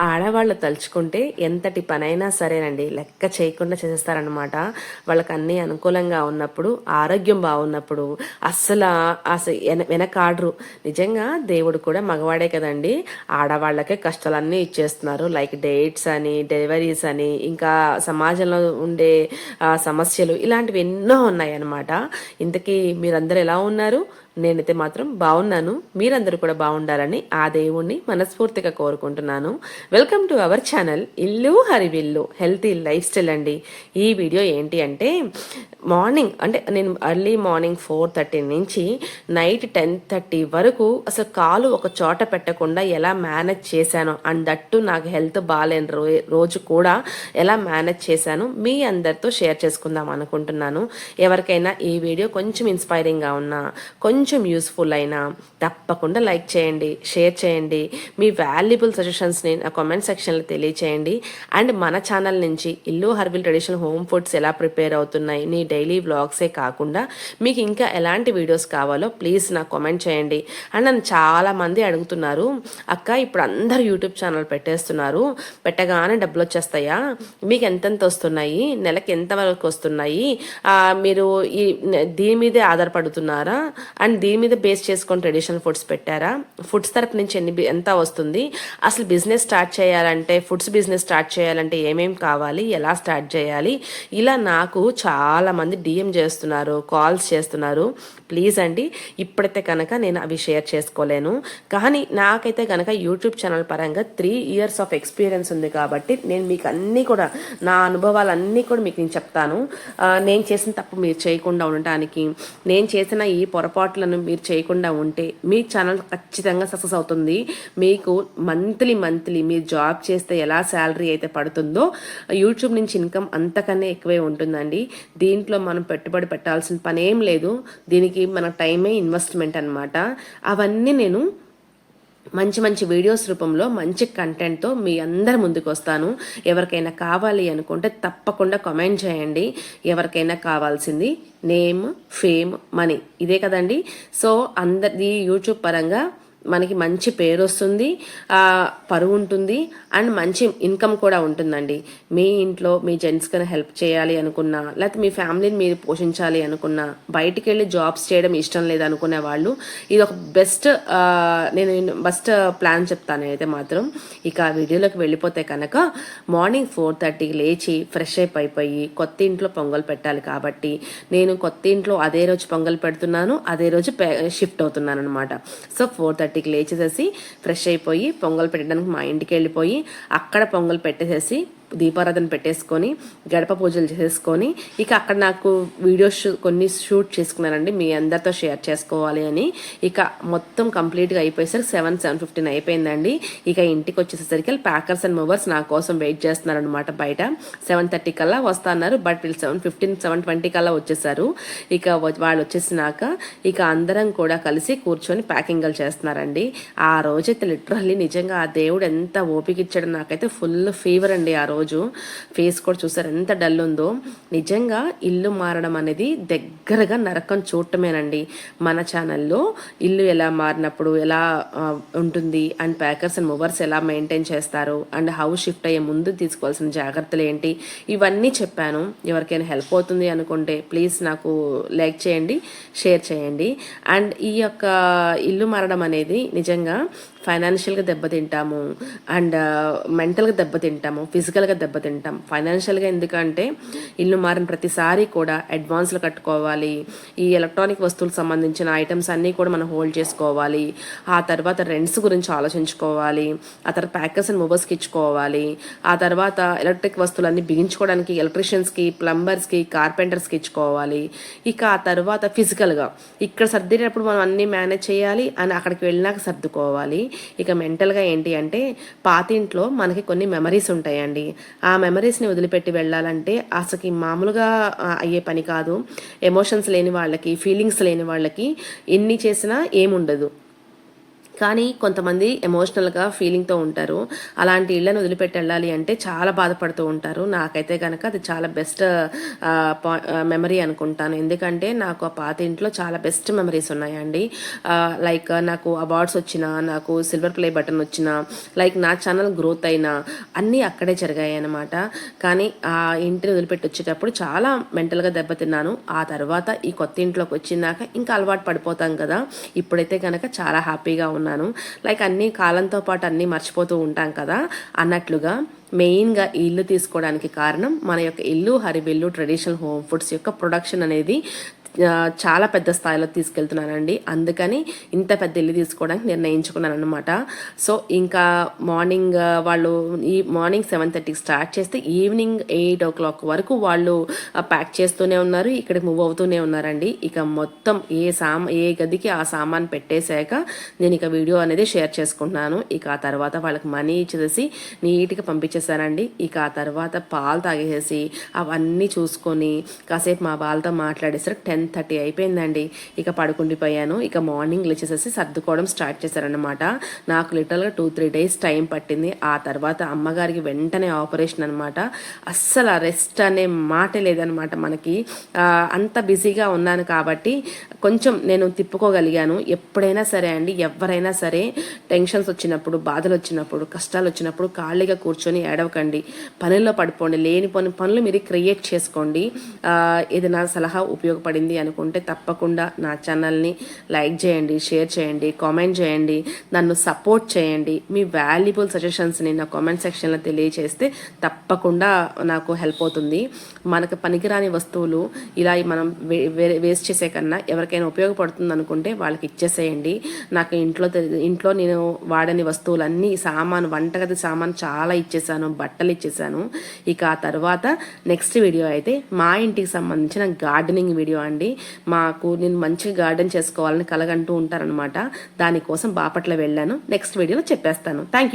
ఆడవాళ్ళు తలుచుకుంటే ఎంతటి పనైనా సరేనండి. లెక్క చేయకుండా చేసేస్తారనమాట వాళ్ళకి అన్నీ అనుకూలంగా ఉన్నప్పుడు ఆరోగ్యం బాగున్నప్పుడు అస్సలు అసలు వెన- వెనకాడరు. నిజంగా దేవుడు కూడా మగవాడే కదండి. ఆడవాళ్ళకే కష్టాలన్నీ ఇచ్చేస్తున్నారు. లైక్ డేట్స్ అని డెలివరీస్ అని ఇంకా సమాజంలో ఉండే సమస్యలు ఇలాంటివి ఎన్నో ఉన్నాయి అన్నమాట ఇంతకీ మీరందరూ ఎలా ఉన్నారు? నేనైతే మాత్రం బాగున్నాను. మీరందరూ కూడా బాగుండాలని ఆ దేవుణ్ణి మనస్ఫూర్తిగా కోరుకుంటున్నాను. వెల్కమ్ టు అవర్ ఛానల్ ఇల్లు హరివిల్లు హెల్తీ లైఫ్ స్టైల్ అండి. ఈ వీడియో ఏంటి అంటే మార్నింగ్ అంటే నేను ఎర్లీ మార్నింగ్ ఫోర్ థర్టీ నుంచి నైట్ టెన్ థర్టీ వరకు అసలు కాలు ఒక చోట పెట్టకుండా ఎలా మేనేజ్ చేశాను అండ్ దట్టు నాకు హెల్త్ బాగాలేని రో రోజు కూడా ఎలా మేనేజ్ చేశాను మీ అందరితో షేర్ చేసుకుందాం అనుకుంటున్నాను. ఎవరికైనా ఈ వీడియో కొంచెం ఇన్స్పైరింగ్గా ఉన్నా కొంచెం కొంచెం యూస్ఫుల్ అయినా తప్పకుండా లైక్ చేయండి షేర్ చేయండి. మీ వాల్యుబుల్ సజెషన్స్ని నా కామెంట్ సెక్షన్లో తెలియచేయండి. అండ్ మన ఛానల్ నుంచి Illu Harbil traditional home foods ఎలా ప్రిపేర్ అవుతున్నాయి నీ డైలీ వ్లాగ్సే కాకుండా మీకు ఇంకా ఎలాంటి వీడియోస్ కావాలో ప్లీజ్ నాకు కామెంట్ చేయండి. అండ్ నన్ను చాలా మంది అడుగుతున్నారు అక్క ఇప్పుడు అందరు యూట్యూబ్ ఛానల్ పెట్టేస్తున్నారు పెట్టగానే డబ్బులు వచ్చేస్తాయా? మీకు ఎంతెంత వస్తున్నాయి? నెలకి ఎంత వరకు వస్తున్నాయి? మీరు ఈ దీని మీదే ఆధారపడుతున్నారా? అండ్ దీని మీద బేస్ చేసుకొని ట్రెడిషనల్ ఫుడ్స్ పెట్టారా? ఫుడ్స్ తరపు నుంచి ఎన్ని బి- ఎంత వస్తుంది? అసలు బిజినెస్ స్టార్ట్ చేయాలంటే ఫుడ్స్ బిజినెస్ స్టార్ట్ చేయాలంటే ఏమేం కావాలి? ఎలా స్టార్ట్ చేయాలి? ఇలా నాకు చాలా మంది డిఎం చేస్తున్నారు కాల్స్ చేస్తున్నారు. ప్లీజ్ అండి ఇప్పుడైతే కనుక నేను అవి షేర్ చేసుకోలేను. కానీ నాకైతే కనుక యూట్యూబ్ ఛానల్ పరంగా త్రీ ఇయర్స్ ఆఫ్ ఎక్స్పీరియన్స్ ఉంది కాబట్టి నేను మీకు అన్నీ కూడా నా అనుభవాలన్నీ కూడా మీకు నేను చెప్తాను. నేను చేసిన తప్పు మీరు చేయకుండా ఉండటానికి నేను చేసిన ఈ పొరపాట్లను మీరు చేయకుండా ఉంటే మీ ఛానల్ ఖచ్చితంగా సక్సెస్ అవుతుంది. మీకు మంత్లీ మంత్లీ మీరు జాబ్ చేస్తే ఎలా శాలరీ అయితే పడుతుందో యూట్యూబ్ నుంచి ఇన్కమ్ అంతకన్నా ఎక్కువే ఉంటుందండి. దీంట్లో మనం పెట్టుబడి పెట్టాల్సిన పని ఏం లేదు. దీనికి మన టైమే ఇన్వెస్ట్మెంట్ అన్నమాట. అవన్నీ నేను మంచి మంచి వీడియోస్ రూపంలో మంచి కంటెంట్తో మీ అందరి ముందుకు వస్తాను. ఎవరికైనా కావాలి అనుకుంటే తప్పకుండా కామెంట్ చేయండి. ఎవరికైనా కావాల్సింది నేమ్ ఫేమ్ మనీ. ఇదే కదండి. సో అందరి యూట్యూబ్ పరంగా మనకి మంచి పేరు వస్తుంది పరువు ఉంటుంది అండ్ మంచి ఇన్కమ్ కూడా ఉంటుందండి. మీ ఇంట్లో మీ జెంట్స్కి హెల్ప్ చేయాలి అనుకున్నా లేకపోతే మీ ఫ్యామిలీని మీరు పోషించాలి అనుకున్నా బయటికి వెళ్ళి జాబ్స్ చేయడం ఇష్టం లేదనుకునే వాళ్ళు ఇది ఒక బెస్ట్ నేను బెస్ట్ ప్లాన్ చెప్తాను అయితే మాత్రం. ఇక ఆ వీడియోలోకి వెళ్ళిపోతే కనుక మార్నింగ్ ఫోర్ థర్టీకి లేచి ఫ్రెష్ అప్ అయిపోయి కొత్త ఇంట్లో పొంగల్ పెట్టాలి కాబట్టి నేను కొత్త ఇంట్లో అదే రోజు పొంగల్ పెడుతున్నాను అదే రోజు షిఫ్ట్ అవుతున్నాను అనమాట సో ఫోర్ థర్టీ థర్టీకి లేచేసేసి ఫ్రెష్ అయిపోయి పొంగల్ పెట్టడానికి మా ఇంటికి వెళ్ళిపోయి అక్కడ పొంగల్ పెట్టేసేసి దీపారాధన పెట్టేసుకొని గడప పూజలు చేసేసుకొని ఇక అక్కడ నాకు వీడియోస్ కొన్ని షూట్ చేసుకున్నానండి. మీ అందరితో షేర్ చేసుకోవాలి అని. ఇక మొత్తం కంప్లీట్గా అయిపోయేసరికి సెవెన్ సెవెన్ ఫిఫ్టీన్ అయిపోయిందండి. ఇక ఇంటికి వచ్చేసరికి ప్యాకర్స్ అండ్ మూవర్స్ నా కోసం వెయిట్ చేస్తున్నారు అనమాట బయట. సెవెన్ థర్టీ కల్లా వస్తున్నారు బట్ వీళ్ళు సెవెన్ ఫిఫ్టీన్ సెవెన్ ట్వంటీ కల్లా వచ్చేసారు. ఇక వ- వాళ్ళు వచ్చేసినాక ఇక అందరం కూడా కలిసి కూర్చొని ప్యాకింగ్లు చేస్తున్నారండి. ఆ రోజైతే లిటరల్లీ నిజంగా ఆ దేవుడు ఎంత ఓపిక ఇచ్చాడో నాకైతే ఫుల్ ఫీవర్ అండి ఆ రోజు రోజు ఫేస్ కూడా చూసారు. ఎంత డల్ ఉందో. నిజంగా ఇల్లు మారడం అనేది దగ్గరగా నరకం చూడటమేనండి. మన ఛానల్లో ఇల్లు ఎలా మారినప్పుడు ఎలా ఉంటుంది అండ్ ప్యాకర్స్ అండ్ మూవర్స్ ఎలా మెయింటైన్ చేస్తారు అండ్ హౌస్ షిఫ్ట్ అయ్యే ముందు తీసుకోవాల్సిన జాగ్రత్తలు ఏంటి? ఇవన్నీ చెప్పాను. ఎవరికైనా హెల్ప్ అవుతుంది అనుకుంటే ప్లీజ్ నాకు లైక్ చేయండి షేర్ చేయండి. అండ్ ఈ యొక్క ఇల్లు మారడం అనేది నిజంగా ఫైనాన్షియల్గా దెబ్బతింటాము అండ్ మెంటల్గా దెబ్బతింటాము ఫిజికల్గా దెబ్బతింటాం. ఫైనాన్షియల్గా ఎందుకంటే ఇల్లు మారిన ప్రతిసారి కూడా అడ్వాన్స్లు కట్టుకోవాలి. ఈ ఎలక్ట్రానిక్ వస్తువులకు సంబంధించిన ఐటమ్స్ అన్నీ కూడా మనం హోల్డ్ చేసుకోవాలి. ఆ తర్వాత రెంట్స్ గురించి ఆలోచించుకోవాలి. ఆ తర్వాత ప్యాకర్స్ అండ్ మూవర్స్కి ఇచ్చుకోవాలి. ఆ తర్వాత ఎలక్ట్రిక్ వస్తువులన్నీ బిగించుకోవడానికి ఎలక్ట్రీషియన్స్కి ప్లంబర్స్కి కార్పెంటర్స్కి ఇచ్చుకోవాలి. ఇక ఆ తర్వాత ఫిజికల్గా ఇక్కడ సర్దినప్పుడు మనం అన్నీ మేనేజ్ చేయాలి అని అక్కడికి వెళ్ళినాక సర్దుకోవాలి. ఇక మెంటల్గా ఏంటి అంటే పాతింట్లో మనకి కొన్ని మెమరీస్ ఉంటాయండి. ఆ మెమరీస్ని వదిలిపెట్టి వెళ్ళాలంటే అసలు మామూలుగా అయ్యే పని కాదు. ఎమోషన్స్ లేని వాళ్ళకి ఫీలింగ్స్ లేని వాళ్ళకి ఎన్ని చేసినా ఏముండదు. కానీ కొంతమంది ఎమోషనల్గా ఫీలింగ్తో ఉంటారు. అలాంటి ఇళ్ళను వదిలిపెట్టి వెళ్ళాలి అంటే చాలా బాధపడుతూ ఉంటారు. నాకైతే కనుక అది చాలా బెస్ట్ మెమరీ అనుకుంటాను. ఎందుకంటే నాకు ఆ పాత ఇంట్లో చాలా బెస్ట్ మెమరీస్ ఉన్నాయండి. లైక్ నాకు అవార్డ్స్ వచ్చిన నాకు సిల్వర్ ప్లే బటన్ వచ్చిన లైక్ నా ఛానల్ గ్రోత్ అయినా అన్నీ అక్కడే జరిగాయి అనమాట కానీ ఆ ఇంటిని వదిలిపెట్టి వచ్చేటప్పుడు చాలా మెంటల్గా దెబ్బతిన్నాను ఆ తర్వాత ఈ కొత్త ఇంట్లోకి వచ్చినాక ఇంకా అలవాటు పడిపోతాం కదా. ఇప్పుడైతే కనుక చాలా హ్యాపీగా ఉన్నాను లైక్ అన్ని కాలంతో పాటు అన్నీ మర్చిపోతూ ఉంటాం కదా అన్నట్లుగా. మెయిన్గా ఈ ఇల్లు తీసుకోవడానికి కారణం మన యొక్క Illu Haribillu traditional home foods యొక్క ప్రొడక్షన్ అనేది చాలా పెద్ద స్థాయిలో తీసుకెళ్తున్నానండి. అందుకని ఇంత పెద్ద ఇల్లు తీసుకోవడానికి నిర్ణయించుకున్నాను అనమాట సో ఇంకా మార్నింగ్ వాళ్ళు ఈ మార్నింగ్ సెవెన్ థర్టీకి స్టార్ట్ చేస్తే ఈవినింగ్ ఎయిట్ ఓ క్లాక్ వరకు వాళ్ళు ప్యాక్ చేస్తూనే ఉన్నారు. ఇక్కడికి మూవ్ అవుతూనే ఉన్నారండి. ఇక మొత్తం ఏ సామా ఏ గదికి ఆ సామాన్ పెట్టేశాక నేను ఇక వీడియో అనేది షేర్ చేసుకుంటున్నాను. ఇక ఆ తర్వాత వాళ్ళకి మనీ ఇచ్చేసి నీట్గా పంపించేశానండి ఇక ఆ తర్వాత పాలు తాగేసేసి అవన్నీ చూసుకొని కాసేపు మా వాళ్ళతో మాట్లాడేసరికి టెన్ థర్టీ అయిపోయిందండి. ఇక పడుకుండిపోయాను. ఇక మార్నింగ్ లేచేసేసి సర్దుకోవడం స్టార్ట్ చేశారనమాట నాకు లిటరల్గా టూ త్రీ డేస్ టైం పట్టింది. ఆ తర్వాత అమ్మగారికి వెంటనే ఆపరేషన్ అనమాట అస్సలు రెస్ట్ అనే మాటే లేదనమాట మనకి. అంత బిజీగా ఉన్నాను కాబట్టి కొంచెం నేను తిప్పుకోగలిగాను. ఎప్పుడైనా సరే అండి ఎవరైనా సరే టెన్షన్స్ వచ్చినప్పుడు బాధలు వచ్చినప్పుడు కష్టాలు వచ్చినప్పుడు ఖాళీగా కూర్చొని ఏడవకండి. పనుల్లో పడిపోండి. లేని పని పనులు మీరు క్రియేట్ చేసుకోండి. ఇది ఏదైనా సలహా ఉపయోగపడింది అనుకుంటే తప్పకుండా నా ఛానల్ని లైక్ చేయండి షేర్ చేయండి కామెంట్ చేయండి నన్ను సపోర్ట్ చేయండి. మీ వాల్యుబుల్ సజెషన్స్ని నా కామెంట్ సెక్షన్లో తెలియచేస్తే తప్పకుండా నాకు హెల్ప్ అవుతుంది. మనకు పనికిరాని వస్తువులు ఇలా మనం వే- వే- వేస్ట్ చేసే కన్నా ఎవరికైనా ఉపయోగపడుతుంది అనుకుంటే వాళ్ళకి ఇచ్చేసేయండి. నాకు ఇంట్లో ఇంట్లో నేను వాడని వస్తువులన్నీ సామాను వంటగది సామాను చాలా ఇచ్చేసాను. బట్టలు ఇచ్చేసాను ఇక ఆ తర్వాత నెక్స్ట్ వీడియో అయితే మా ఇంటికి సంబంధించిన గార్డెనింగ్ వీడియో అండి. మాకు నేను మంచిగా గార్డెన్ చేసుకోవాలని కలగంటూ ఉంటారనమాట దానికోసం బాపట్ల వెళ్ళాను. నెక్స్ట్ వీడియోలో చెప్పేస్తాను. Thank you